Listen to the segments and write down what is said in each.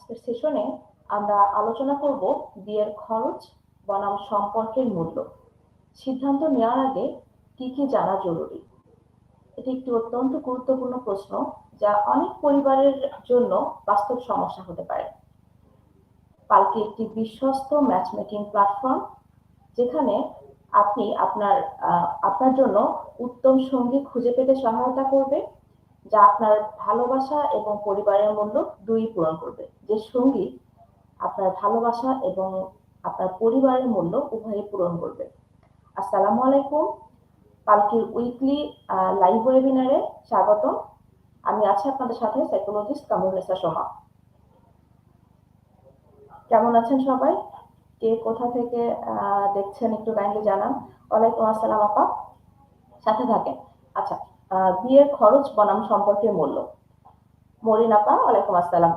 আজকের সেশনে আমরা আলোচনা করব বিয়ের খরচ, বনাম সম্পর্কের মূল্য। সিদ্ধান্ত নেওয়ার আগে কি কি জানা জরুরি? এটি একটি অত্যন্ত গুরুত্বপূর্ণ প্রশ্ন যা অনেক পরিবারের জন্য বাস্তব সমস্যা হতে পারে। পালকি একটি বিশ্বস্ত ম্যাচমেকিং প্ল্যাটফর্ম যেখানে আপনি আপনার আপনার জন্য উত্তম সঙ্গী খুঁজে পেতে সহায়তা করবে। যা আপনার ভালোবাসা এবং পরিবারের মূল্য দুই পূরণ করবে। যে সঙ্গী আপনার ভালোবাসা এবং আপনার পরিবারের মূল্য উভয়ই পূরণ করবে। আসসালামু আলাইকুম। পালকির উইকলি লাইভ ওয়েবিনারে স্বাগতম। আমি আছি আপনাদের সাথে সাইকোলজিস্ট কামরুনেসা সোমা কেমন আছেন সবাই? কে কোথা থেকে দেখছেন একটু কাইন্ডলি জানান। ওয়ালাইকুম আসসালাম আপা। সাথে থাকেন। আচ্ছা বিয়ের খরচ বনাম সম্পর্কের মূল্য। মরিন আপা ওয়ালাইকুম আসসালাম।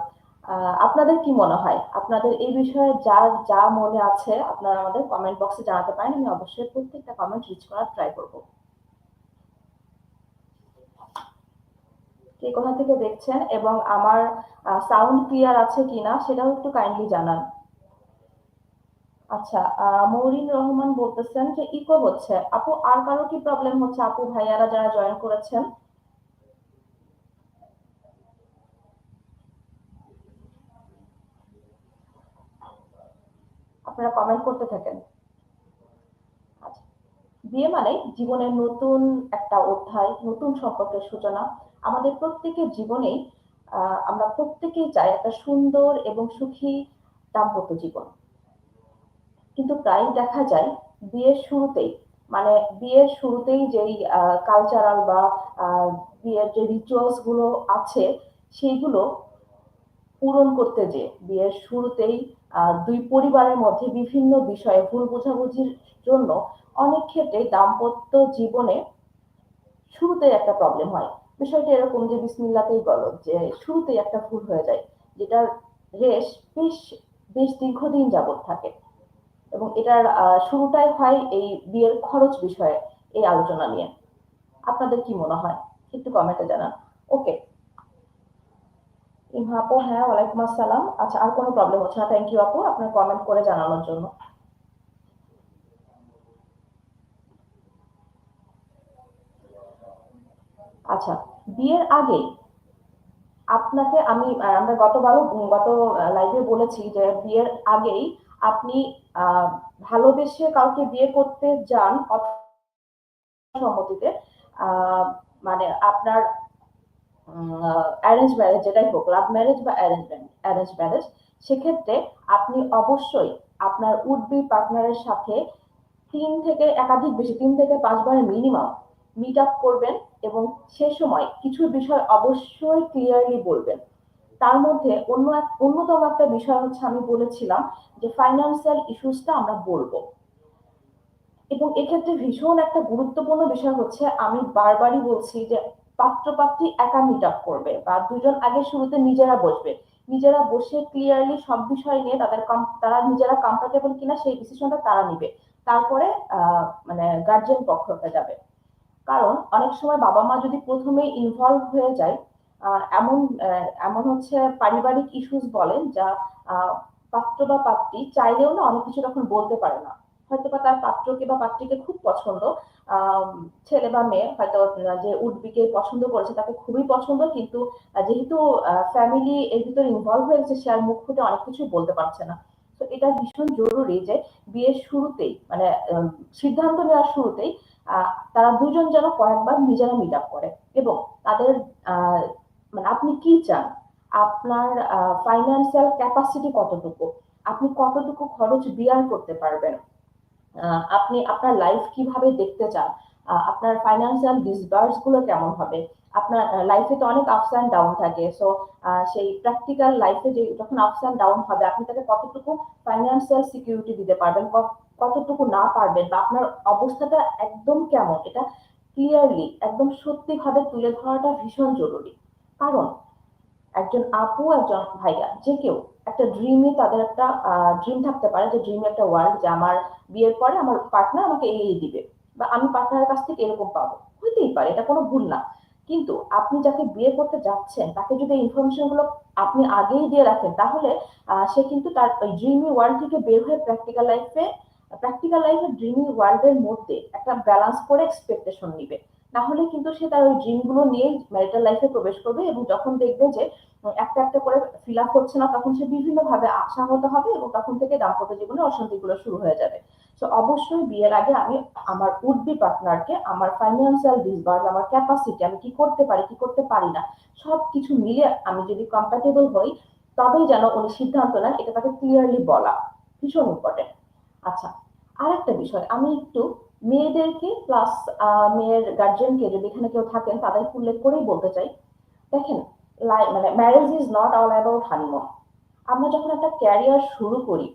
আপনাদের কি মনে হয়? আপনাদের এই বিষয়ে যা যা মনে আছে আপনারা আমাদের কমেন্ট বক্সে জানাতে পারেন। আমি অবশ্যই প্রত্যেকটা কমেন্ট রিচ করার ট্রাই করব। কে কোথা থেকে দেখছেন এবং আমার সাউন্ড ক্লিয়ার আছে কিনা সেটাও একটু কাইন্ডলি জানান। আচ্ছা মৌরিন রহমান বলতেছেন যে ইকো হচ্ছে। আপু, আর কারও কি প্রবলেম হচ্ছে? আপু, ভাইয়ারা যারা জয়েন করেছেন? আপনারা কমেন্ট করতে থাকেন। আচ্ছা বিয়ে মানে জীবনের নতুন একটা অধ্যায়, নতুন সম্পর্কের সূচনা। আমাদের প্রত্যেকের জীবনেই আমরা প্রত্যেকেই চাই একটা সুন্দর এবং সুখী দাম্পত্য জীবন। কিন্তু প্রায় দেখা যায় বিয়ের শুরুতেই মানে বিয়ের শুরুতেই যেই কালচারাল বা বিয়ের যে রিচুয়ালসগুলো আছে, সেইগুলো পূরণ করতে যে বিয়ের শুরুতেই দুই পরিবারের মধ্যে বিভিন্ন বিষয়ে ভুল বোঝাবুঝির জন্য অনেক ক্ষেত্রে দাম্পত্য জীবনে শুরুতে একটা প্রবলেম হয়। বিষয়টা এরকম যে বিসমিল্লাতেই বলো যে শুরুতেই একটা ভুল হয়ে যায়, যেটার রেশ বেশ বেশ দীর্ঘদিন যাবত থাকে। এবং এটার শুরুটাই হয় এই বিয়ের খরচ বিষয়ে এই আলোচনা নিয়ে। আপনাদের কি মনে হয়? একটু কমেন্টে জানান। ওকে ইমা আপু হ্যাঁ ওয়ালাইকুম আসসালাম। আচ্ছা আর কোনো প্রবলেম হচ্ছে না? থ্যাংক ইউ আপু, আপনার কমেন্ট করে জানানোর জন্য। আচ্ছা বিয়ের আগে আপনাকে আমি আমরা গতবারও, গত লাইভে বলেছি যে বিয়ের আগেই আপনি ভালোবেসে কাউকে বিয়ে করতে যান সম্মতিতে মানে আপনার অ্যারেঞ্জ ম্যারেজ যেটাই হোক লাভ ম্যারেজ বা অ্যারেঞ্জ অ্যারেঞ্জ ম্যারেজ সেক্ষেত্রে আপনি অবশ্যই আপনার উড বি পার্টনারের সাথে তিন থেকে একাধিক বেশি, তিন থেকে পাঁচবার মিনিমাম মিট আপ করবেন এবং সে সময় কিছু বিষয় অবশ্যই ক্লিয়ারলি বলবেন। তার মধ্যে অন্য এক, অন্যতম একটা বিষয় হচ্ছে আমি বলেছিলাম যে ফাইন্যান্সিয়াল ইস্যুসটা আমরা বলব। এবং এক্ষেত্রে ভীষণ একটা গুরুত্বপূর্ণ বিষয় হচ্ছে আমি বারবারই বলছি যে পাত্রপাত্রী একা মিট আপ করবে বা দুজন আগে শুরুতে নিজেরা বসবে। নিজেরা বসে ক্লিয়ারলি সব বিষয় নিয়ে তাদের তারা নিজেরা কমফোর্টেবল কিনা সেই ডিসিশনটা তারা নিবে। তারপরে মানে গার্জিয়ান পক্ষটা যাবে। কারণ অনেক সময় বাবা মা যদি প্রথমেই ইনভলভ হয়ে যায় এমন এমন হচ্ছে পারিবারিক ইস্যুস বলেন যা পাত্র বা পাত্রী চাইলেও না অনেক কিছু তখন বলতে পারে না। হয়তো বা তার পাত্রকে বা পাত্রীকে খুব পছন্দ ছেলে বা মেয়ে, হয়তো যে উডবিকে পছন্দ করেছে তাকে খুবই পছন্দ, কিন্তু যেহেতু ফ্যামিলি এর ভিতরে ইনভলভ হয়ে গেছে, সে আর মুখ ফুটে অনেক কিছু বলতে পারছে না। তো এটা ভীষণ জরুরি যে বিয়ের শুরুতেই মানে সিদ্ধান্ত নেওয়ার শুরুতেই তারা দুজন যেন কয়েকবার নিজেরা মিট আপ করে এবং তাদের আপনি কি চান? আপনার ফাইন্যান্সিয়াল ক্যাপাসিটি কতটুকু? আপনি কতটুকু খরচ বিয়ার করতে পারবেন? আপনি আপনার লাইফ কীভাবে দেখতে চান? আপনার ফাইন্যান্সিয়াল ডিসবার্সগুলো কেমন হবে? আপনার লাইফে তো অনেক আপস অ্যান্ড ডাউন থাকে। সো সেই প্র্যাকটিক্যাল লাইফে যে যখন আপস অ্যান্ড ডাউন হবে, আপনি তাকে কতটুকু ফাইন্যান্সিয়াল সিকিউরিটি দিতে পারবেন? কতটুকু না পারবেন? বা আপনার অবস্থাটা একদম কেমন? এটা ক্লিয়ারলি একদম সত্যিভাবে তুলে ধরাটা ভীষণ জরুরি। কারণ একজন আপু, একজন ভাইয়া, যে কেউ। একটা ড্রিমই তাদের একটা ড্রিম থাকতে পারে, যে ড্রিম একটা ওয়ার্ল্ড যে আমার বিয়ের পরে আমার পার্টনার আমাকে এই দিবে। বা আমি পার্টনারের কাছ থেকে এরকম পাবো। হইতেই পারে, এটা কোনো ভুল না। কিন্তু আপনি যাকে বিয়ে করতে যাচ্ছেন, তাকে যদি ইনফরমেশনগুলো আপনি আগেই দিয়ে রাখেন, তাহলে সে কিন্তু তার ওই ড্রিমি ওয়ার্ল্ড থেকে বের হয়ে প্র্যাকটিক্যাল লাইফে প্র্যাকটিক্যাল লাইফে ড্রিমি ওয়ার্ল্ডের মধ্যে একটা ব্যালেন্স করে এক্সপেকটেশন নিবে। না হলে কিন্তু সে তার ওই ড্রিমগুলো নিয়ে ম্যারিটাল লাইফে প্রবেশ করবে এবং যখন দেখবে যে একটা একটা করে ফিল আপ হচ্ছে না, তখন সে বিভিন্ন ভাবে আশাহত হবে এবং তখন থেকে দাম্পত্য জীবনে অশান্তি গুলো শুরু হয়ে যাবে। তো অবশ্যই বিয়ের আগে আমি আমার উড বি পার্টনারকে আমার ফাইন্যান্সিয়াল ডিসবার্স আমার ক্যাপাসিটি আমি কি করতে পারি, কি করতে পারি না সব কিছু মিলে আমি যদি কম্প্যাটেবল হই, তবেই যেন উনি সিদ্ধান্ত নেন, এটা তাকে ক্লিয়ারলি বলা ভীষণ ইম্পর্টেন্ট আচ্ছা আর একটা বিষয়, আমি একটু মেয়েদেরকে প্লাস মেয়ের গার্জেনকে যদি এখানে কেউ থাকেন, তাদের উল্লেখ করেই বলতে চাই, দেখেন মানে marriage is not all about honeymoon আমরা যখন একটা ক্যারিয়ার শুরু করি,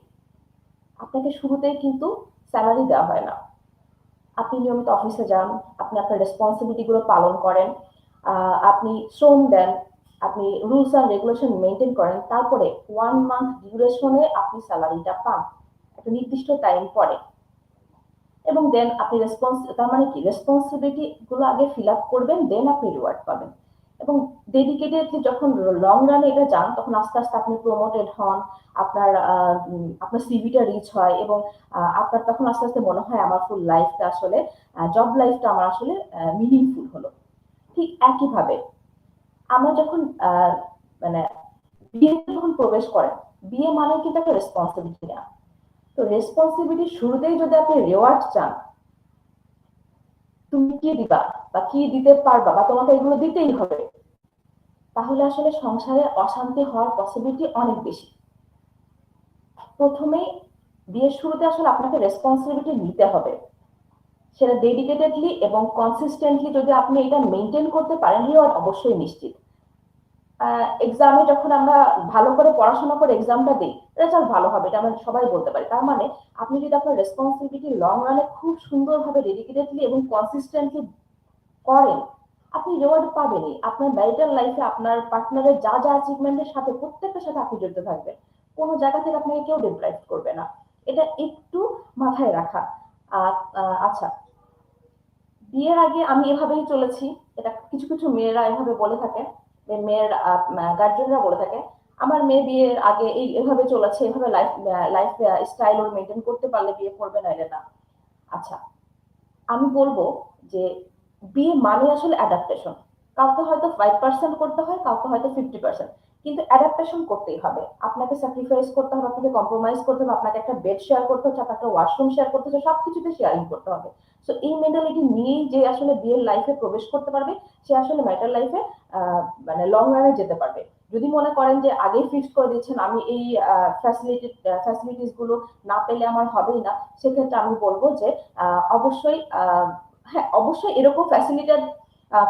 আপনাকে শুরুতেই কিন্তু স্যালারি দেওয়া হয় না। আপনি নিয়মিত অফিসে যান, আপনি আপনার রেসপন্সিবিলিটিগুলো পালন করেন আপনি শ্রম দেন, আপনি রুলস অ্যান্ড রেগুলেশন মেনটেন করেন, তারপরে ওয়ান মান্থ ডিউরেশনে আপনি স্যালারিটা পান। একটা নির্দিষ্ট টাইম পরে। এবং দেন আপনি রেসপন্স তার মানে কি? রেসপন্সিবিলিটি গুলো আগে ফিল আপ করবেন দেন আপনি রিওয়ার্ড পাবেন। এবং ডেডিকেটেডলি যখন লং রানে এটা যান, তখন আস্তে আস্তে আপনি প্রমোটেড হন, আপনার আপনার সিভিটা রিচ হয় এবং আপনার তখন আস্তে আস্তে মনে হয় আমার ফুল লাইফটা আসলে জব লাইফটা আমার আসলে মিনিংফুল হলো। ঠিক একইভাবে আমরা যখন মানে বিয়েতে যখন প্রবেশ করেন বিয়ে মানে কিন্তু একটা রেসপন্সিবিলিটি না তো রেসপন্সিবিলিটি শুরুতেই যদি আপনি রেওয়ার্ড চান, তুমি কি দিবা বা কি দিতে পারবা বা তোমাকে এগুলো দিতেই হবে, তাহলে আসলে সংসারে অশান্তি হওয়ার পসিবিলিটি অনেক বেশি। প্রথমেই বিয়ের শুরুতে আসলে আপনাকে রেসপন্সিবিলিটি নিতে হবে। সেটা ডেডিকেটেডলি এবং কনসিস্টেন্টলি যদি আপনি এটা মেনটেন করতে পারেন রিওয়ার্ড অবশ্যই নিশ্চিত। এক্সামে যখন আমরা ভালো করে পড়াশোনা করে এক্সামটা দিই রেজাল্ট ভালো হবে, এটা আমরা সবাই বলতে পারি। তার মানে আপনি যদি আপনার রেসপন্সিবিলিটি লং রানে খুব সুন্দরভাবে ডেডিকেটেডলি এবং কনসিস্টেন্টলি করেন, আপনি রিওয়ার্ড পাবেনই। আপনার ম্যারিটাল লাইফে আপনার পার্টনারের যা যা অ্যাচিভমেন্টের সাথে, প্রত্যেকটার সাথে আপনি জড়িত থাকবেন। কোনো জায়গা থেকে আপনাকে কেউ ডিপ্রাইভ করবে না। এটা একটু মাথায় রাখা। আচ্ছা। বিয়ের আগে আমি এভাবেই চলেছি। এটা কিছু কিছু মেয়েরা এভাবে বলে থাকে মেয়ের গার্জেনরা বলে থাকে, আমার মেয়ে বিয়ের আগে এই, এভাবে চলেছে, এভাবে লাইফ লাইফ স্টাইল ওর মেনটেন করতে পারলে বিয়ে করবে না এটা আচ্ছা আমি বলব যে বিয়ে মানে আসলে অ্যাডাপ্টেশন কাউকে হয়তো ফাইভ পার্সেন্ট করতে হয়, কাউকে হয়তো ফিফটি পার্সেন্ট কিন্তু অ্যাডাপ্টেশন করতেই হবে। আপনাকে স্যাক্রিফাইস করতে হবে, আপনাকে কম্প্রোমাইজ করতে হবে, আপনাকে একটা বেড শেয়ার করতে হচ্ছে, আপনাকে ওয়াশরুম শেয়ার করতে হচ্ছে, সবকিছুতে শেয়ারিং করতে হবে। সো এই মেন্টালিটি নিয়েই যে আসলে বিয়ের লাইফে প্রবেশ করতে পারবে, সে আসলে ম্যাটার লাইফে মানে লং রানে যেতে পারবে। যদি মনে করেন যে আগেই ফিক্স করে দিচ্ছেন আমি এই ফ্যাসিলিটি ফ্যাসিলিটিসগুলো না পেলে আমার হবেই না, সেক্ষেত্রে আমি বলব যে অবশ্যই হ্যাঁ অবশ্যই এরকম ফ্যাসিলিটেড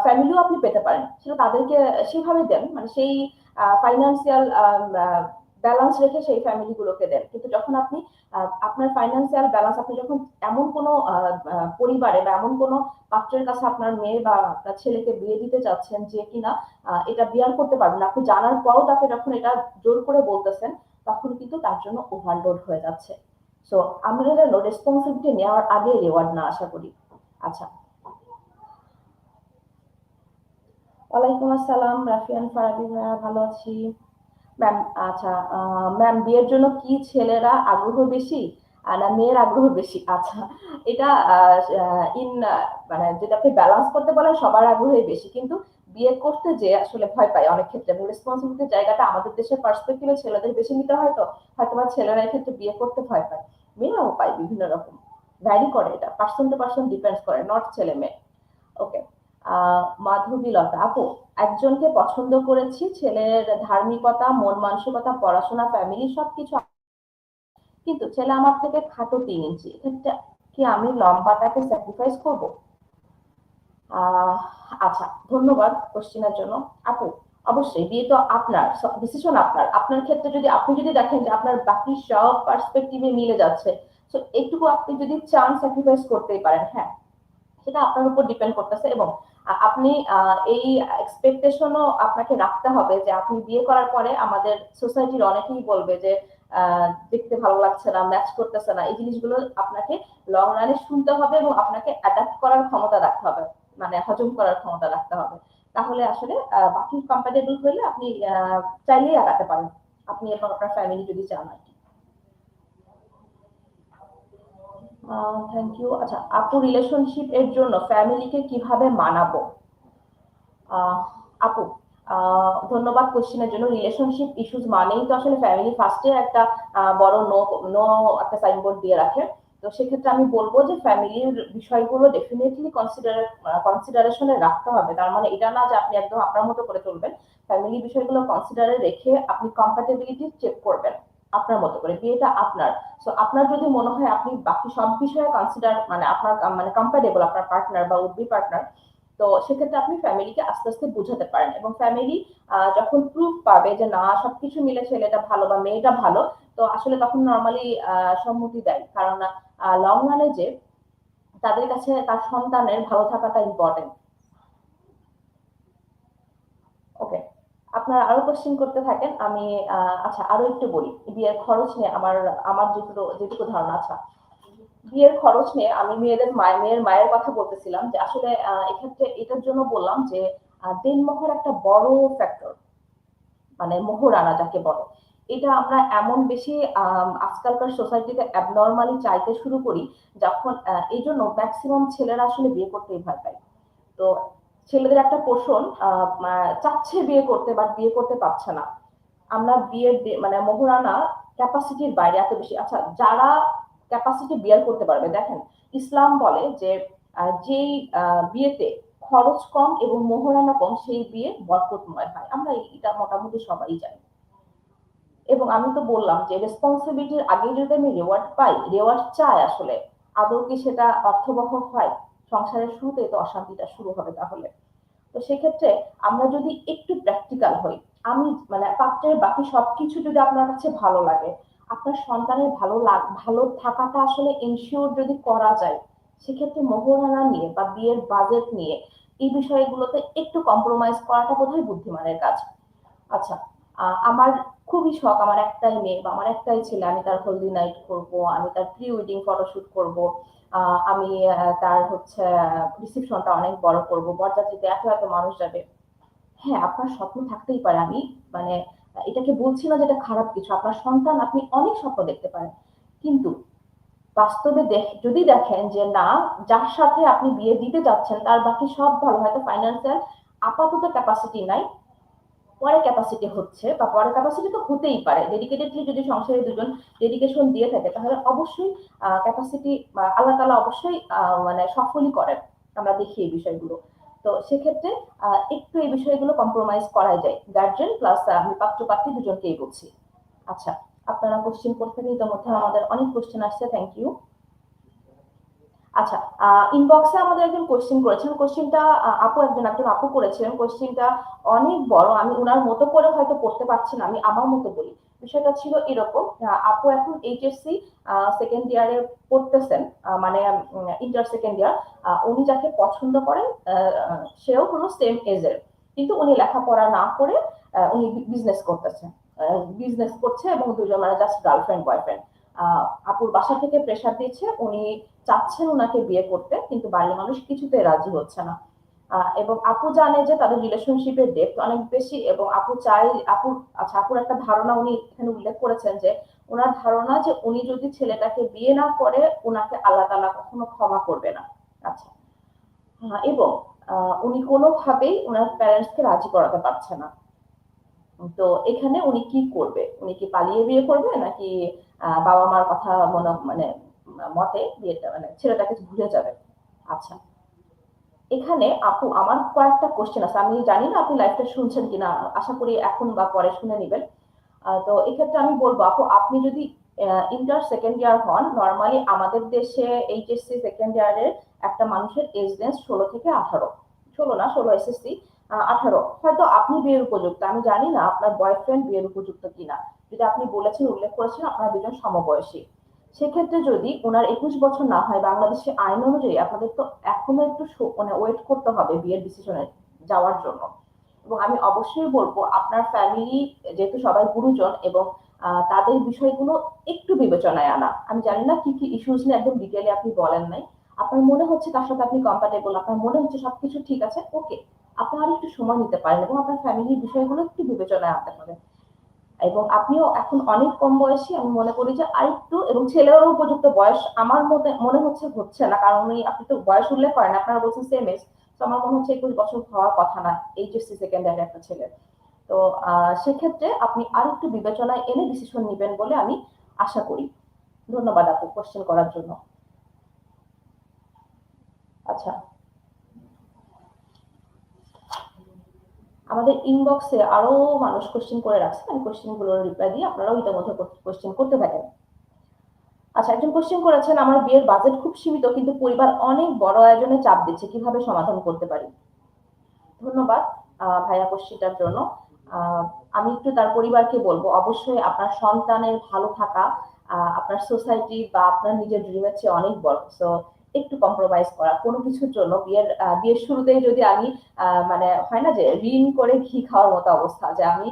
ফ্যামিলিও আপনি পেতে পারেন। সেটা তাদেরকে সেভাবে দেন মানে সেই ফাইন্যান্সিয়াল ব্যালেন্স রেখে সেই ফ্যামিলি গুলোকে দেন। কিন্তু যখন আপনি আপনার ফাইন্যান্সিয়াল ব্যালেন্স আপনি যখন এমন কোনো পরিবারে বা এমন কোনো পাত্রের কাছে আপনার মেয়ে বা আপনার ছেলেকে বিয়ে দিতে চাচ্ছেন যে কিনা এটা বিয়ার করতে পারবেন আপনি জানার পরও তাকে যখন এটা জোর করে বলতেছেন, তখন কিন্তু তার জন্য ওভারলোড হয়ে যাচ্ছে। সো আমরা যেন রেসপন্সিবিলিটি নেওয়ার আগে রেওয়ার্ড না আশা করি। আচ্ছা। ওয়ালাইকুম আসসালাম, রাফিয়ান, ফারাবি ভাইয়া, ভালো আছি? ম্যাম আচ্ছা ম্যাম, বিয়ের জন্য কি ছেলেরা আগ্রহ বেশি আর না মেয়ের আগ্রহ বেশি? আচ্ছা এটা ইন মানে যেটা আপনি ব্যালেন্স করতে বলেন, সবার আগ্রহই বেশি। কিন্তু বিয়ে করতে যে আসলে ভয় পায় অনেক ক্ষেত্রে এবং রেসপন্সিবিলিটির জায়গাটা আমাদের দেশের পার্সপেক্টিভে ছেলেদের বেশি নিতে হয় তো, হয়তো বা ছেলেরা এক্ষেত্রে বিয়ে করতে ভয় পায়। মেয়েরাও পায় বিভিন্ন রকম। ভ্যারি করে এটা। পার্সন টু পার্সন ডিপেন্ডস করে নট ছেলে মেয়ে ওকে মাধবীলতা। আপু, একজনকে পছন্দ করেছি, ছেলের ধার্মিকতা, মন মানসিকতা, পড়াশোনা ফ্যামিলি সবকিছু। কিন্তু ছেলে আমার থেকে খাটো তিন ইঞ্চি। এক্ষেত্রে কি আমি লম্বাটাকে স্যাক্রিফাইস করব? আচ্ছা ধন্যবাদ কোশ্চেনের জন্য। আপু, অবশ্যই, বিয়ে তো আপনার ডিসিশন আপনার। আপনার ক্ষেত্রে যদি, আপনি যদি দেখেন যে আপনার বাকি সব পার্সপেক্টিভে মিলে যাচ্ছে তো একটুকু আপনি যদি চান স্যাক্রিফাইস করতেই পারেন হ্যাঁ। সেটা আপনার উপর ডিপেন্ড করতেছে এবং আপনি এই এক্সপেকটেশনও আপনাকে রাখতে হবে যে আপনি বিয়ে করার পরে আমাদের সোসাইটির অনেকেই বলবে যে দেখতে ভালো লাগছে না ম্যাচ করতেছে না। এই জিনিসগুলো আপনাকে লং রানে শুনতে হবে এবং আপনাকে অ্যাডাপ্ট করার ক্ষমতা রাখতে হবে। মানে হজম করার ক্ষমতা রাখতে হবে। তাহলে আসলে বাকি কম্প্যাটেবল হলে আপনি চাইলেই আগাতে পারেন। আপনি এবং আপনার ফ্যামিলি যদি চান আর কি থ্যাংক ইউ আচ্ছা আপু রিলেশনশিপ এর জন্য ফ্যামিলিকে কীভাবে মানাবো? আপু ধন্যবাদ কোশ্চেনের জন্য। রিলেশনশিপ ইস্যুস মানেই তো আসলে ফ্যামিলি ফার্স্টে একটা বড় নো নো একটা সাইনবোর্ড দিয়ে রাখে। তো সেক্ষেত্রে আমি বলব যে ফ্যামিলির বিষয়গুলো ডেফিনেটলি কনসিডার কনসিডারেশনে রাখতে হবে। তার মানে এটা না যে আপনি একদম আপনার মতো করে চলবেন। ফ্যামিলি বিষয়গুলো কনসিডারে রেখে আপনি কম্প্যাটেবিলিটি চেক করবেন। আপনার মতো করে, বিয়েটা আপনার। সো আপনার যদি মনে হয় আপনি বাকি সব বিষয়ে কনসিডার মানে আপনার মানে কম্প্যাটেবল আপনার পার্টনার বা উড বি পার্টনার তো সেক্ষেত্রে আপনি ফ্যামিলিকে আস্তে আস্তে বুঝাতে পারেন এবং ফ্যামিলি যখন প্রুফ পাবে যে না, সবকিছু মিলে ছেলেটা ভালো বা মেয়েটা ভালো, তো আসলে তখন নর্মালি সম্মতি দেয়। কারণ লং রানে যে তাদের কাছে তার সন্তানের ভালো থাকাটা ইম্পর্টেন্ট ওকে আপনারা আরও কোশ্চেন করতে থাকেন, আমি আচ্ছা আরও একটু বলি। বিয়ের খরচ নিয়ে আমার আমার যেটুকু যেটুকু ধারণা আচ্ছা। বিয়ের খরচ নিয়ে আমি মেয়েদের মায়ের মেয়ের কথা বলতেছিলাম যে আসলে এক্ষেত্রে এটার জন্য বললাম যে দেনমোহর একটা বড় ফ্যাক্টর মানে মোহরানা যাকে বলে। এটা আমরা এমন বেশি আজকালকার সোসাইটিতে অ্যাবনর্মালি চাইতে শুরু করি যখন এই জন্য ম্যাক্সিমাম ছেলেরা আসলে বিয়ে করতেই ভয় পায়। তো ছেলেদের একটা পোষণ চাচ্ছে বিয়ে করতে বাট বিয়ে করতে পারছে না। আমরা বিয়ের মানে মোহরানা ক্যাপাসিটির বাইরে এত বেশি আচ্ছা যারা ক্যাপাসিটি বিয়ার করতে পারবে, দেখেন, ইসলাম বলে যে যেই বিয়েতে খরচ কম এবং মোহরানা কম, সেই বিয়ে বরকতময় হয়। আমরা এটা মোটামুটি সবাই জানি। এবং আমি তো বললাম যে রেসপন্সিবিলিটির আগে যদি আমি রেওয়ার্ড পাই রেওয়ার্ড চাই আসলে, আদৌ কি সেটা অর্থবহ হয়? সংসারের শুরুতে তো অশান্তিটা শুরু হবে তাহলে। তো সেক্ষেত্রে আমরা যদি একটু প্র্যাকটিক্যাল হই, আমি মানে পাত্রের বাকি সবকিছু যদি আপনার কাছে ভালো লাগে, আপনার সন্তানের ভালো লাগ, ভালো থাকাটা আসলে ইনশিওর যদি করা যায়, সেক্ষেত্রে মোহরানা নিয়ে বা বিয়ের বাজেট নিয়ে এই বিষয়গুলোতে একটু কম্প্রোমাইজ করাটা বোধহয় বুদ্ধিমানের কাজ। আচ্ছা আমার খুবই শখ, আমার একটাই মেয়ে বা আমার একটাই ছেলে, আমি তার হলদি নাইট করব, আমি তার প্রি ওয়েডিং ফটোশুট করব। আমি তার হচ্ছে রিসেপশনটা অনেক বড় করব। বরযাত্রীতে এত এত মানুষ যাবে। হ্যাঁ আপনার স্বপ্ন থাকতেই পারে। আমি মানে এটাকে বলছি না যে এটা খারাপ কিছু। আপনার সন্তান, আপনি অনেক স্বপ্ন দেখতে পারেন। কিন্তু বাস্তবে যদি দেখেন যে না, যার সাথে আপনি বিয়ে দিতে যাচ্ছেন, তার বাকি সব ভালো। হয়তো ফাইন্যান্সিয়াল আপাতত ক্যাপাসিটি নাই। পরে ক্যাপাসিটি হচ্ছে বা পরে ক্যাপাসিটি তো হতেই পারে। ডেডিকেটেডলি যদি সংসারে দুজন ডেডিকেশন দিয়ে থাকে, তাহলে অবশ্যই ক্যাপাসিটি আল্লাহ তালা অবশ্যই মানে সফলই করেন। আমরা দেখি এই বিষয়গুলো। তো সেক্ষেত্রে একটু এই বিষয়গুলো কম্প্রোমাইজ করা যায়। গার্জেন প্লাস আমি পাত্র পাত্রী দুজনকেই বলছি। আচ্ছা আপনারা কোশ্চেন করতে ইতিমধ্যে আমাদের অনেক কোশ্চেন আসছে। থ্যাংক ইউ আচ্ছা ইনবক্সে আমাদের একজন কোশ্চেন করেছেন। কোশ্চেনটা আপু একজন একজন আপু করেছিলেন। কোশ্চেনটা অনেক বড়। আমি ওনার মতো করে হয়তো পড়তে পারছি না, আমি আমার মতো বলি। বিষয়টা ছিল এরকম আপু এখন এইচএসসি সেকেন্ড ইয়ারে পড়তেছেন মানে ইন্টার সেকেন্ড ইয়ার উনি যাকে পছন্দ করেন সেও কোনো সেম এজের কিন্তু উনি লেখাপড়া না করে উনি বিজনেস করতেছেন বিজনেস করছে এবং দুজন মানে জাস্ট গার্লফ্রেন্ড বয়ফ্রেন্ড আপুর বাসা থেকে প্রেশার দিচ্ছে, উনি চাচ্ছেন ওনাকে বিয়ে করতে, কিন্তু বাড়ির মানুষ কিছুতে রাজি হচ্ছে না। এবং আপু জানে যে তাদের রিলেশনশিপের ডেপথ অনেক বেশি এবং আপু চাই আপুর আচ্ছা আপুর একটা ধারণা উনি এখানে উল্লেখ করেছেন যে ওনার ধারণা যে উনি যদি ছেলেটাকে বিয়ে না করে ওনাকে আল্লাহ তালা কখনো ক্ষমা করবে না। আচ্ছা। এবং উনি কোনোভাবেই ওনার প্যারেন্টসকে রাজি করাতে পারছে না। তো এখানে উনি কি করবে? উনি কি পালিয়ে বিয়ে করবে নাকি বাবা মার কথা মনে মানে মতে বিয়েটা মানে ছেলেটাকে ভুলে যাবে। আচ্ছা। এখানে আপু, আমার কয়েকটা কোশ্চেন আছে। আমি জানি না আপনি লাইভটা শুনছেন কিনা। আশা করি এখন বা পরে শুনে নেবেন। তো এক্ষেত্রে আমি বলব, আপু, আপনি যদি ইন্টার সেকেন্ড ইয়ার হন নর্মালি আমাদের দেশে এইচএসসি সেকেন্ড ইয়ারের একটা মানুষের এজ রেঞ্জ ষোলো থেকে আঠারো। ষোলো না, ষোলো এসএসসি আঠারো। হয়তো আপনি বিয়ের উপযুক্ত। আমি জানি না আপনার বয়ফ্রেন্ড বিয়ের উপযুক্ত কিনা। যদি আপনি বলেছেন, উল্লেখ করেছেন, আপনারা দুজন সমবয়সী। সেক্ষেত্রে যদি ওনার একুশ বছর না হয়, বাংলাদেশের আইন অনুযায়ী আপনাদের তো এখনও একটু মানে ওয়েট করতে হবে বিয়ের ডিসিশনে যাওয়ার জন্য। এবং আমি অবশ্যই বলব, আপনার ফ্যামিলি যেহেতু সবাই গুরুজন এবং তাদের বিষয়গুলো একটু বিবেচনায় আনা। আমি জানি না কি কি ইস্যুস নিয়ে একদম ডিটেলে আপনি বলেন নাই। আপনার মনে হচ্ছে তার সাথে আপনি কম্পাটেবল আপনার মনে হচ্ছে সবকিছু ঠিক আছে ওকে আপনি আর একটু সময় নিতে পারেন এবং আপনার ফ্যামিলির বিষয়গুলো একটু বিবেচনায় আনতে পারেন। এবং আপনিও এখন অনেক কম বয়সী, আমি মনে করি যে আরেকটু, এবং ছেলেরও উপযুক্ত বয়স আমার মতে, মনে হচ্ছে হচ্ছে না, কারণ আপনি তো বয়স উল্লেখ করেন, আপনারা বলছেন সেম এজ তো আমার মনে হচ্ছে একুশ বছর হওয়ার কথা না এইচএসসি সেকেন্ড ইয়ারের একটা ছেলে। তো সেক্ষেত্রে আপনি আর একটু বিবেচনায় এনে ডিসিশন নেবেন বলে আমি আশা করি। ধন্যবাদ আপু কোশ্চেন করার জন্য। আচ্ছা। আমাদের ইনবক্সে আরও মানুষ কোশ্চেন করে রাখছে, আমি কোশ্চেনগুলোর রিপ্লাই দিয়ে আপনারাও ইতিমধ্যে কোশ্চেন করতে থাকেন। আচ্ছা একজন কোশ্চেন করেছেন, আমার বিয়ের বাজেট খুব সীমিত, কিন্তু পরিবার অনেক বড় আয়োজনে চাপ দিচ্ছে, কীভাবে সমাধান করতে পারি? ধন্যবাদ ভাইয়া কোশ্চিনটার জন্য। আমি একটু তার পরিবারকে বলব, অবশ্যই আপনার সন্তানের ভালো থাকা আপনার সোসাইটি বা আপনার নিজের ড্রিমের চেয়ে অনেক বড়। সো একটু কম্প্রোমাইজ করা। কোনো কিছুর জন্য বিয়ের বিয়ের শুরুতেই যদি আমি মানে হয় না যে ঋণ করে ঘি খাওয়ার মতো অবস্থা, যে আমি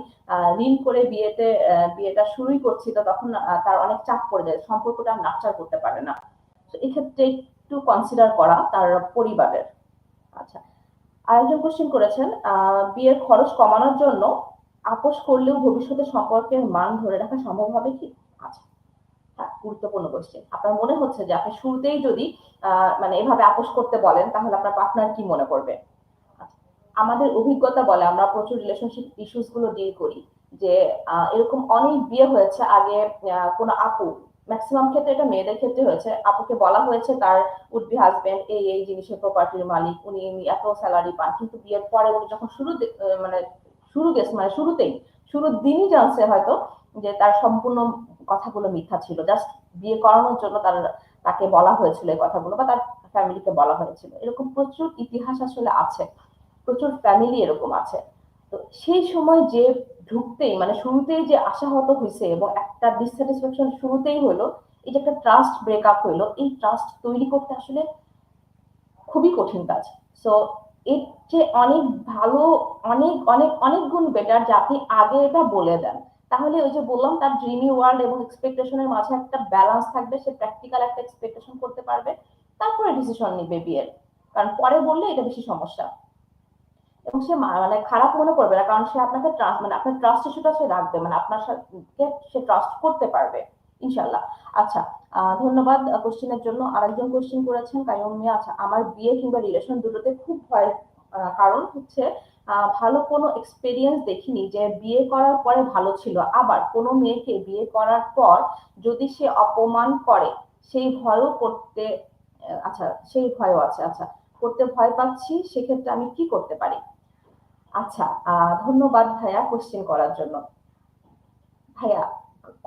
ঋণ করে বিয়েতে বিয়েটা শুরুই করছি তো তখন তার অনেক চাপ পড়ে যায়, সম্পর্কটা নাকচার করতে পারে না। এক্ষেত্রে একটু কনসিডার করা তার পরিবারের। আচ্ছা আরেকজন কোশ্চেন করেছেন বিয়ের খরচ কমানোর জন্য আপোষ করলেও ভবিষ্যতে সম্পর্কের মান ধরে রাখা সম্ভব হবে কি? গুরুত্বপূর্ণ কোশ্চেন আপনার মনে হচ্ছে যে আপনি শুরুতেই যদি মানে এভাবে আপোষ করতে বলেন, তাহলে আপনার পার্টনার কি মনে করবে আমাদের অভিজ্ঞতা বলে আমরা প্রচুর রিলেশনশিপ ইস্যুসগুলো ডিল করি, যে এরকম অনেক বিয়ে হয়েছে আগে কোনো আপু ম্যাক্সিমাম ক্ষেত্রে এটা মেয়েদের ক্ষেত্রে হয়েছে, আপুকে বলা হয়েছে তার উডবি হাজবেন্ড এই এই জিনিসের প্রপার্টির মালিক, উনি এত স্যালারি পান, কিন্তু বিয়ের পরে উনি যখন শুরু মানে শুরু গেছে মানে শুরুতেই, শুরুর দিনই জানছে হয়তো যে তার সম্পূর্ণ কথাগুলো মিথ্যা ছিল। জাস্ট বিয়ে করানোর জন্য তার, তাকে বলা হয়েছিল এই কথাগুলো বা তার ফ্যামিলিকে বলা হয়েছিল। এরকম প্রচুর ইতিহাস আসলে আছে। প্রচুর ফ্যামিলি এরকম আছে। তো সেই সময় যে ঢুকতেই মানে শুরুতেই যে আশাহত হয়েছে এবং একটা ডিসস্যাটিসফ্যাকশন শুরুতেই হলো এটা একটা ট্রাস্ট ব্রেকআপ হইল, এই ট্রাস্ট তৈরি করতে আসলে খুবই কঠিন কাজ। সো এর যে অনেক ভালো, অনেক অনেক অনেক গুণ বেটার যে আপনি আগে এটা বলে দেন। তাহলে ওই যে বললাম, তার ড্রিমি ওয়ার্ল্ড এবং এক্সপেকটেশনের মাঝে একটা ব্যালেন্স থাকবে, সে প্র্যাকটিক্যাল একটা এক্সপেকটেশন করতে পারবে, তারপরে ডিসিশন নিবে বিয়ের কারণ পরে বললে এটা বেশি সমস্যা। এবং সে মানে খারাপ মনে করবে না, কারণ সে আপনাকে ট্রাস্ট মানে আপনার ট্রাস্ট ইস্যুটা সে রাখবে মানে আপনার সাথে সে ট্রাস্ট করতে পারবে ইনশাল্লাহ আচ্ছা ধন্যবাদ কোশ্চেনের জন্য। আরেকজন কোশ্চেন করেছেন কায়ম মিয়া। আচ্ছা আমার বিয়ে কিংবা রিলেশন দুটোতে খুব ভয় কারণ হচ্ছে ভালো কোনো এক্সপেরিয়েন্স দেখিনি যে বিয়ে করার পরে ভালো ছিল। আবার কোনো মেয়েকে বিয়ে করার পর যদি সে অপমান করে, সেই ভয়ও করতে আচ্ছা সেই ভয়ও আছে আচ্ছা করতে ভয় পাচ্ছি, সেক্ষেত্রে আমি কি করতে পারি? আচ্ছা ধন্যবাদ ভাইয়া কোশ্চেন করার জন্য। ভাইয়া,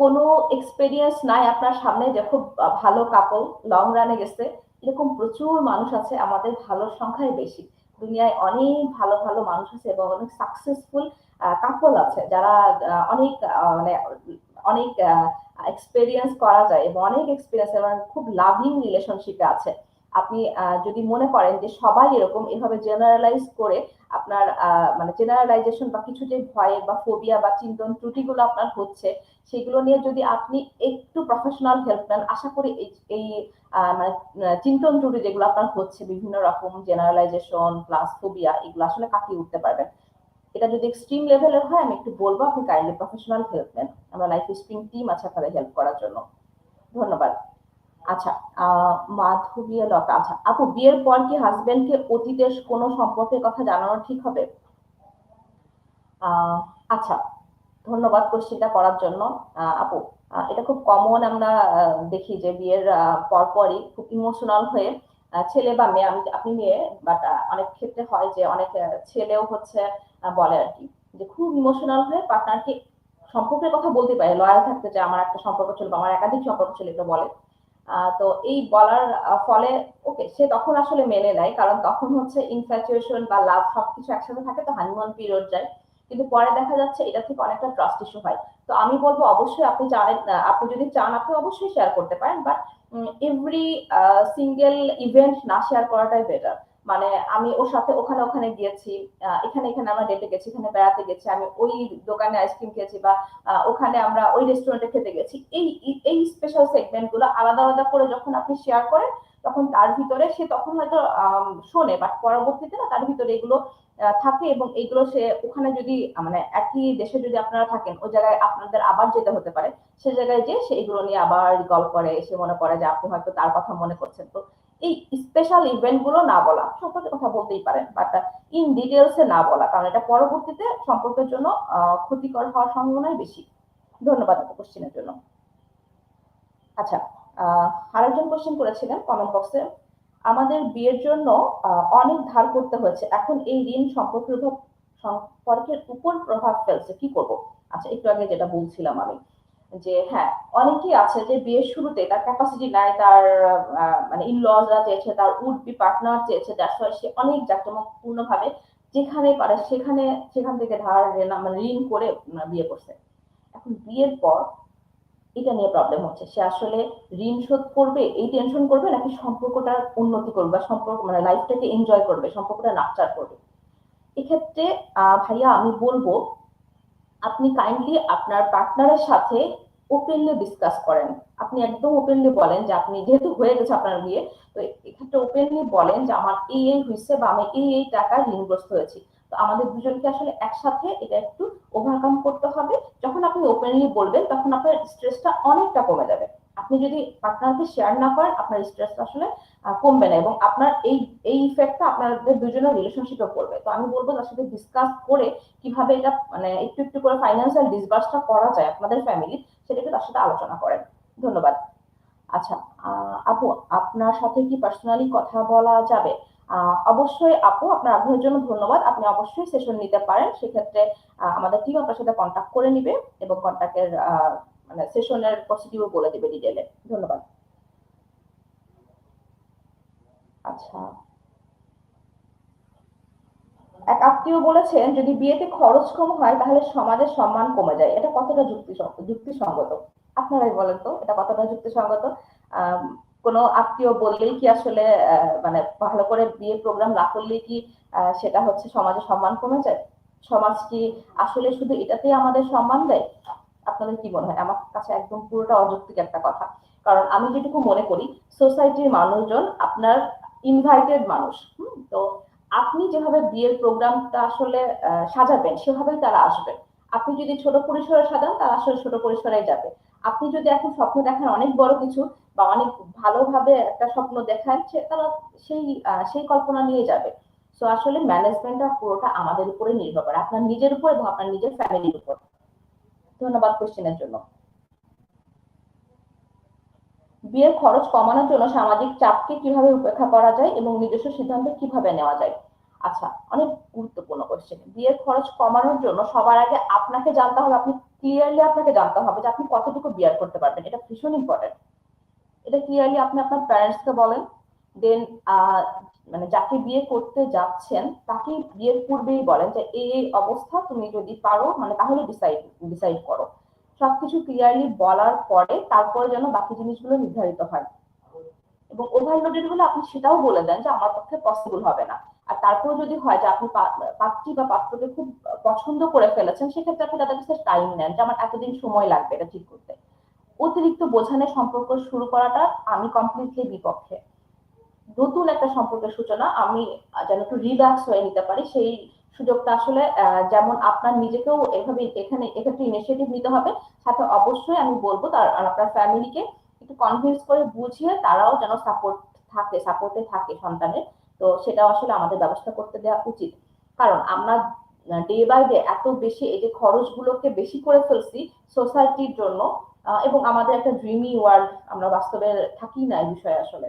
কোনো এক্সপেরিয়েন্স নাই আপনার সামনে যে খুব ভালো কাপল লং রানে গেছে। এরকম প্রচুর মানুষ আছে, আমাদের ভালো সংখ্যায় বেশি। দুনিয়ায় অনেক ভালো ভালো মানুষ আছে এবং অনেক সাকসেসফুল কাপল আছে যারা অনেক মানে অনেক এক্সপেরিয়েন্স করা যায় এবং অনেক এক্সপিরিয়েন্স এবং খুব লাভিং রিলেশনশিপে আছে। আপনি যদি মনে করেন যে সবাই এরকম এভাবে জেনারেলাইজ করে আপনার মানে জেনারেলাইজেশন বা কিছু যে ভয় বা ফোবিয়া বা চিন্তন ত্রুটিগুলো আপনার হচ্ছে, সেগুলো নিয়ে যদি আপনি একটু প্রফেশনাল হেল্প নেন, আশা করি এই মানে চিন্তন ত্রুটি যেগুলো আপনার হচ্ছে, বিভিন্ন রকম জেনারেলাইজেশন প্লাস ফোবিয়া এগুলো আসলে কাটিয়ে উঠতে পারবেন। এটা যদি এক্সট্রিম লেভেলের হয়, আমি একটু বলব, আপনি কাইন্ডলি প্রফেশনাল হেল্প নেন। আমরা লাইফ স্প্রিং টিম আছে আপনাদের হেল্প করার জন্য। ধন্যবাদ। আচ্ছা মাধবীয় লতা আচ্ছা আপু, বিয়ের পর কি হাজবেন্ডকে অতীতের কোনো সম্পর্কের কথা জানানো ঠিক হবে? আচ্ছা ধন্যবাদ কোশ্চেনটা করার জন্য। আপু এটা খুব কমন আমরা দেখি যে বিয়ের পরপরই খুব ইমোশনাল হয়ে ছেলে বা মেয়ে, আমি, আপনি মেয়ে বাট অনেক ক্ষেত্রে হয় যে অনেক ছেলেও হচ্ছে বলে আর কি। যে খুব ইমোশনাল হয়ে পার্টনারকে সম্পর্কের কথা বলতে পারে লয়াল থাকতে চায়, আমার একটা সম্পর্ক চলবে, আমার একাধিক সম্পর্ক ছিল তো বলে। তো এই বলার ফলে, ওকে, সে তখন আসলে মেনে নেয়, কারণ তখন হচ্ছে ইনফ্যাচুয়েশন বা লাভ সবকিছু একসাথে থাকে, তো হানিমন পিরিয়ড যায়। কিন্তু পরে দেখা যাচ্ছে এটা থেকে অনেকটা ট্রাস্ট ইস্যু হয়। তো আমি বলব অবশ্যই আপনি জানেন আপনি যদি চান আপনি অবশ্যই শেয়ার করতে পারেন বাট এভরি সিঙ্গেল ইভেন্ট না শেয়ার করাটাই বেটার মানে আমি ওর সাথে ওখানে ওখানে গিয়েছি এখানে এখানে আমরা ডেটে গেছি, এখানে বেড়াতে গেছি, আমি ওই দোকানে আইসক্রিম খেয়েছি বা ওখানে আমরা ওই রেস্টুরেন্টে খেতে গেছি। এই এই স্পেশাল সেগমেন্টগুলো আলাদা আলাদা করে যখন আপনি শেয়ার করেন, তখন তার ভিতরে সে তখন হয়তো শোনে বাট পরবর্তীতে না তার ভিতরে এগুলো থাকে এবং এইগুলো সে ওখানে যদি মানে একই দেশে যদি আপনারা থাকেন, ওই জায়গায় আপনাদের আবার যেতে হতে পারে, সে জায়গায় যে সে এগুলো নিয়ে আবার রিকল করে সে মনে করে যে আপনি হয়তো তার কথা মনে করছেন। তো এই স্পেশাল ইভেন্টগুলো না বলা সম্পর্কে কথা বলতেই পারেন বাট ইন ডিটেলসে না বলা, কারণ এটা পরবর্তীতে সম্পর্কের জন্য ক্ষতিকর হওয়ার সম্ভাবনাই বেশি। ধন্যবাদ কোশ্চেনের জন্য। আচ্ছা আরেকজন কোশ্চেন করেছিলেন কমেন্ট বক্সে আমাদের বিয়ের জন্য অনেক ধার করতে হয়েছে। এখন এই ঋণ সম্পর্কের সম্পর্কের উপর প্রভাব ফেলছে। কি করব? আচ্ছা একটু আগে যেটা বলছিলাম আমি। যে হ্যাঁ অনেকেই আছে যে বিয়ের শুরুতে তার ক্যাপাসিটি নাই, তার মানে ইনলজরা চেয়েছে, তার উড বি পার্টনার চেয়েছে যার সঙ্গে সে অনেক জাঁকজমকপূর্ণ ভাবে যেখানে পারে সেখানে, সেখান থেকে ধার মানে ঋণ করে বিয়ে করছে। এখন বিয়ের পর এটা নিয়ে প্রবলেম হচ্ছে। সে আসলে ঋণ শোধ করবে, এই টেনশন করবে, নাকি সম্পর্কটার উন্নতি করবে, বা সম্পর্ক মানে লাইফটাকে এনজয় করবে, সম্পর্কটা নাকচার করবে? এক্ষেত্রে ভাইয়া আমি বলব আপনি কাইন্ডলি আপনার পার্টনারের সাথে ওপেনলি ডিসকাস করেন। আপনি একদম ওপেনলি বলেন যে আপনি যেহেতু হয়ে গেছে আপনার বিয়ে, তো এক্ষেত্রে ওপেনলি বলেন যে আমার এই এই হয়েছে বা আমি এই এই টাকা ঋণগ্রস্ত হয়েছি। তো আমাদের দুজনকে আসলে একসাথে এটা একটু ওভারকাম করতে হবে। যখন আপনি ওপেনলি বলবেন, তখন আপনার স্ট্রেসটা অনেকটা কমে যাবে। আপনি যদি পার্টনারকে শেয়ার না করেন, আপনার স্ট্রেসটা আসলে কমবে না এবং আপনার এই এই ইফেক্টটা আপনাদের দুজনের রিলেশনশিপে পড়বে। তো আমি বলব তার সাথে ডিসকাস করে কীভাবে এটা মানে একটু একটু করে ফাইন্যান্সিয়াল ডিসবার্সটা করা যায় আপনাদের ফ্যামিলি সেটাকে তার সাথে আলোচনা করেন। ধন্যবাদ। আচ্ছা আপু, আপনার সাথে কি পার্সোনালি কথা বলা যাবে? অবশ্যই আপু, আপনার আগ্রহের জন্য ধন্যবাদ। আপনি অবশ্যই সেশন নিতে পারেন। সেক্ষেত্রে আমাদের টিম আপনার সাথে কন্ট্যাক্ট করে নিবে এবং কন্ট্যাক্টের মানে সেশনের প্রসিডিউর বলে দিবে ডিটেলে ধন্যবাদ। আচ্ছা। এক আত্মীয় বলেছেন, যদি বিয়েতে খরচ কম হয়, তাহলে সমাজের সম্মান কমে যায়। এটা কতটা যুক্তিসঙ্গত যুক্তিসঙ্গত? আপনারাই বলেন তো, এটা কতটা যুক্তিসঙ্গত? কোনো আত্মীয় বললেই কি আসলে মানে ভালো করে বিয়ে প্রোগ্রাম না করলেই কি সেটা হচ্ছে সমাজে সম্মান কমে যায়? সমাজ কি আসলে শুধু এটাতেই আমাদের সম্মান দেয়? আপনাদের কি মনে হয়? আমার কাছে একদম পুরোটা অযৌক্তিক একটা কথা। কারণ আমি যেটুকু মনে করি সোসাইটির মানুষজন আপনার ইনভাইটেড মানুষ। তো আপনি যেভাবে বিয়ের প্রোগ্রামটা আসলে সাজাবেন, সেভাবেই তারা আসবে আপনি যদি ছোট পরিসরে সাজান, তারা আসলে ছোট পরিসরে যাবে। আপনি যদি এখন স্বপ্ন দেখেন অনেক বড় কিছু বা অনেক ভালোভাবে একটা স্বপ্ন দেখান, সে তারা সেই সেই কল্পনা নিয়ে যাবে। তো আসলে ম্যানেজমেন্টটা পুরোটা আমাদের উপরে নির্ভর করে। আপনার নিজের উপর এবং আপনার নিজের ফ্যামিলির উপর। ধন্যবাদ কোশ্চেনের জন্য। বিয়ের খরচ কমানোর জন্য সামাজিক চাপকে কীভাবে উপেক্ষা করা যায় এবং নিজস্ব সিদ্ধান্ত কীভাবে নেওয়া যায়? আচ্ছা অনেক গুরুত্বপূর্ণ কোশ্চেন বিয়ের খরচ কমানোর জন্য সবার আগে আপনাকে জানতে হবে, আপনি ক্লিয়ারলি আপনাকে জানতে হবে যে আপনি কতটুকু বিয়ার করতে পারবেন। এটা ভীষণ ইম্পর্টেন্ট এটা ক্লিয়ারলি আপনি আপনার প্যারেন্টসকে বলেন। দেন মানে যাকে বিয়ে করতে যাচ্ছেন, তাকে বিয়ের পূর্বেই বলেন যে এই অবস্থা, তুমি যদি পারো মানে তাহলে ডিসাইড ডিসাইড করো। সবকিছু ক্লিয়ারলি বলার পরে তারপরে যেন বাকি জিনিসগুলো নির্ধারিত হয়। এবং ওভারলোডেড হলে আপনি সেটাও বলে দেন যে, আমার পক্ষে পসিবল হবে না। আর তারপর যদি হয় যে, আপনি পাত্রী বা পাত্রকে খুব পছন্দ করে ফেলেছেন, সেক্ষেত্রে আপনি তাদের কাছে টাইম নেন যে, আমার এতদিন সময় লাগবে এটা ঠিক করতে। অতিরিক্ত বোঝানো সম্পর্ক শুরু করাটা আমি কমপ্লিটলি বিপক্ষে। নতুন একটা সম্পর্কের সূচনা আমি যেন একটু রিল্যাক্স হয়ে নিতে পারি, সেই সুযোগটা আসলে যেমন আপনার নিজেকেও এভাবে এখানে, এক্ষেত্রে ইনিশিয়েটিভ নিতে হবে। সাথে অবশ্যই আমি বলব তার আপনার ফ্যামিলিকে একটু কনভিন্স করে বুঝিয়ে তারাও যেন সাপোর্ট থাকে সাপোর্টে থাকে সন্তানের। তো সেটাও আসলে আমাদের ব্যবস্থা করতে দেওয়া উচিত। কারণ আমরা ডে বাই ডে এত বেশি এই যে খরচগুলোকে বেশি করে ফেলছি সোসাইটির জন্য এবং আমাদের একটা ড্রিমি ওয়ার্ল্ড আমরা বাস্তবে থাকি না এই বিষয়ে আসলে।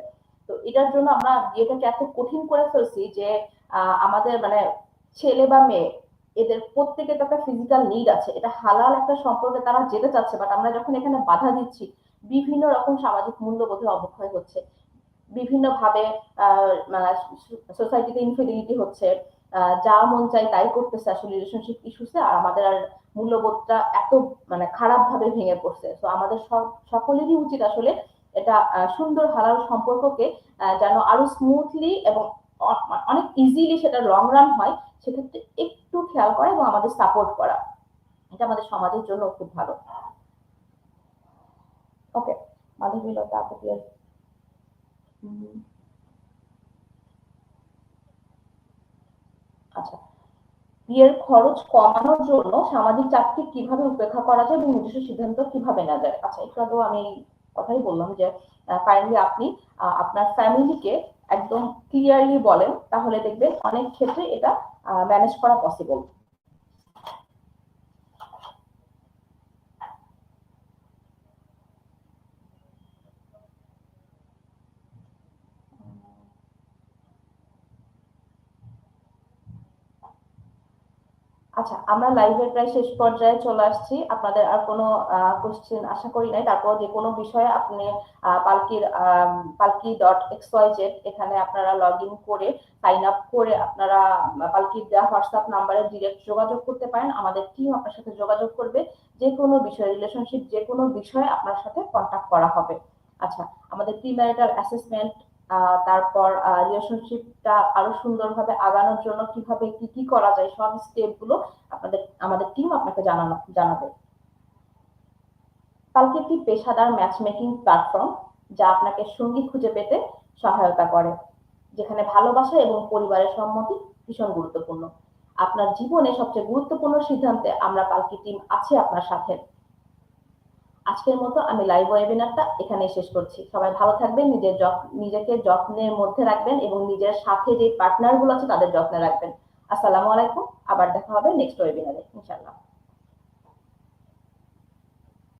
তো এটার জন্য আমরা বিয়েটাকে এত কঠিন করে ফেলছি যে আমাদের মানে ছেলে বা মেয়ে, এদের প্রত্যেকের একটা ফিজিক্যাল নিড আছে। এটা হালাল একটা সম্পর্কে তারা যেতে চাচ্ছে বাট আমরা যখন এখানে বাধা দিচ্ছি, বিভিন্ন রকম সামাজিক মূল্যবোধের অবক্ষয় হচ্ছে। বিভিন্ন ভাবে সোসাইটিতে ইনফিডিলিটি হচ্ছে যা মন চাই তাই করতেছে, আসলে রিলেশনশিপ ইস্যুসে আর আমাদের আর মূল্যবোধটা এত মানে খারাপ ভাবে ভেঙে পড়ছে। তো আমাদের সব, সকলেরই উচিত আসলে এটা সুন্দর হালাল সম্পর্ককে যেন আরও স্মুথলি এবং অনেক ইজিলি সেটা লং রান হয় সেক্ষেত্রে একটু খেয়াল করা এবং আমাদের সাপোর্ট করা। এটা আমাদের সমাজের জন্য খুব ভালো। ওকে মাধবীলতা উম, আচ্ছা বিয়ের খরচ কমানোর জন্য সামাজিক চাপকে কীভাবে উপেক্ষা করা যায় এবং নিজস্ব সিদ্ধান্ত কীভাবে নেওয়া যায়? আচ্ছা একটু আগেও আমি কথাই বললাম যে কাইন্ডলি আপনি আপনার ফ্যামিলিকে একদম ক্লিয়ারলি বলেন, তাহলে দেখবেন অনেক ক্ষেত্রে এটা ম্যানেজ করা পসিবল আচ্ছা আমরা লাইভের প্রায় শেষ পর্যায়ে চলে আসছি। আপনাদের আর কোনো কোশ্চেন আশা করি নাই। তারপর যে কোনো বিষয়ে আপনি পালকির পালকি ডট এক্স ওয়াই জেড এখানে আপনারা লগ ইন করে সাইন আপ করে আপনারা পালকির দেওয়া হোয়াটসঅ্যাপ নাম্বারে ডিরেক্ট যোগাযোগ করতে পারেন। আমাদের টিম আপনার সাথে যোগাযোগ করবে। যে কোনো বিষয়ে রিলেশনশিপ যে কোনো বিষয়ে আপনার সাথে কন্ট্যাক্ট করা হবে। আচ্ছা আমাদের প্রি ম্যারিটাল অ্যাসেসমেন্ট তারপর রিলেশনশিপটা আরও সুন্দরভাবে আগানোর জন্য কীভাবে কি কি করা যায়, সব স্টেপগুলো আপনাদের, আমাদের টিম আপনাকে জানানো, জানাবে। কালকে একটি পেশাদার ম্যাচ মেকিং প্ল্যাটফর্ম যা আপনাকে সঙ্গী খুঁজে পেতে সহায়তা করে, যেখানে ভালোবাসা এবং পরিবারের সম্মতি ভীষণ গুরুত্বপূর্ণ। আপনার জীবনে সবচেয়ে গুরুত্বপূর্ণ সিদ্ধান্তে আমরা পালকি টিম আছে আপনার সাথে। আজকের মতো আমি লাইভ ওয়েবিনারটা এখানে শেষ করছি। সবাই ভালো থাকবেন, নিজের নিজেকে যত্নের মধ্যে রাখবেন এবং নিজের সাথে যে পার্টনারগুলো আছে তাদের যত্নে রাখবেন। আসসালামু আলাইকুম, আবার দেখা হবে নেক্সট ওয়েবিনারে ইনশাআল্লাহ।